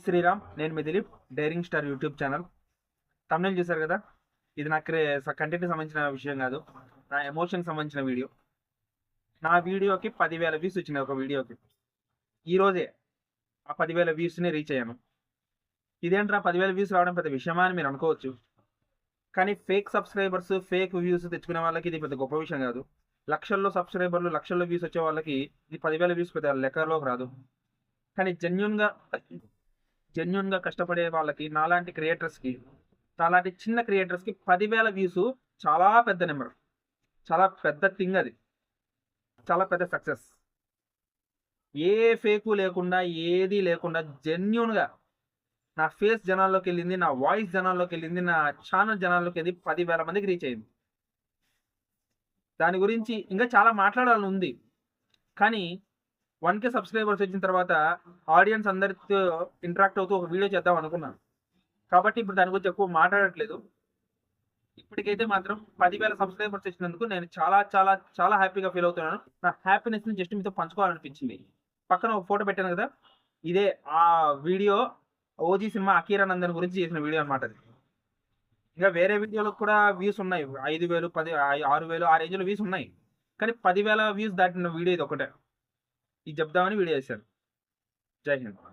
శ్రీరామ్ నేను మీ Dileep daring star YouTube channel. తమిళ చూశారు కదా? ఇది నా కంటెంట్కి సంబంధించిన విషయం కాదు. నా ఎమోషన్ సంబంధించిన వీడియో. నా వీడియోకి పదివేల వ్యూస్ వచ్చినాయి ఒక వీడియోకి. ఈరోజే ఆ పదివేల వ్యూస్ని రీచ్ అయ్యాను. ఇదేంట్రా? పదివేల వ్యూస్ రావడం పెద్ద విషయమా అని మీరు అనుకోవచ్చు. కానీ ఫేక్ సబ్స్క్రైబర్స్ ఫేక్ వ్యూస్ తెచ్చుకునే వాళ్ళకి ఇది పెద్ద గొప్ప విషయం కాదు. లక్షల్లో సబ్స్క్రైబర్లు లక్షల్లో వ్యూస్ వచ్చే వాళ్ళకి ఇది పదివేల వ్యూస్ పెద్ద లెక్కలోకి రాదు. కానీ జెన్యున్గా జెన్యున్గా కష్టపడే వాళ్ళకి నాలాంటి క్రియేటర్స్కి నాలాంటి చిన్న క్రియేటర్స్కి పదివేల వ్యూస్ చాలా పెద్ద నెంబర్ చాలా పెద్ద థింగ్ అది. చాలా పెద్ద సక్సెస్ ఏ ఫేకు లేకుండా ఏది లేకుండా జెన్యున్గా నా ఫేస్ జనాల్లోకి వెళ్ళింది నా వాయిస్ జనాల్లోకి వెళ్ళింది నా ఛానల్ జనాల్లోకి వెళ్ళి పదివేల మందికి రీచ్ అయింది. దాని గురించి ఇంకా చాలా మాట్లాడాలని ఉంది. కానీ వన్ కే సబ్స్క్రైబర్స్ వచ్చిన తర్వాత ఆడియన్స్ అందరితో ఇంటరాక్ట్ అవుతూ ఒక వీడియో చేద్దాం అనుకున్నాను. కాబట్టి ఇప్పుడు దాని గురించి ఎక్కువ మాట్లాడట్లేదు. ఇప్పటికైతే మాత్రం పదివేల సబ్స్క్రైబర్స్ వచ్చినందుకు నేను చాలా చాలా చాలా హ్యాపీగా ఫీల్ అవుతున్నాను. నా హ్యాపీనెస్ని జస్ట్ మీతో పంచుకోవాలనిపించింది. పక్కన ఒక ఫోటో పెట్టాను కదా ఇదే ఆ video OG cinema Akira Nandan గురించి చేసిన వీడియో అనమాట అది. ఇంకా వేరే వీడియోలకు కూడా వ్యూస్ ఉన్నాయి. ఐదు వేలు పది ఆరు వేలు ఆ రేంజ్లో వ్యూస్ ఉన్నాయి. కానీ పదివేల వ్యూస్ దాటిన వీడియో ఇది ఒకటే. ఇది చెప్దామని వీడియో చేశాను జై హింద్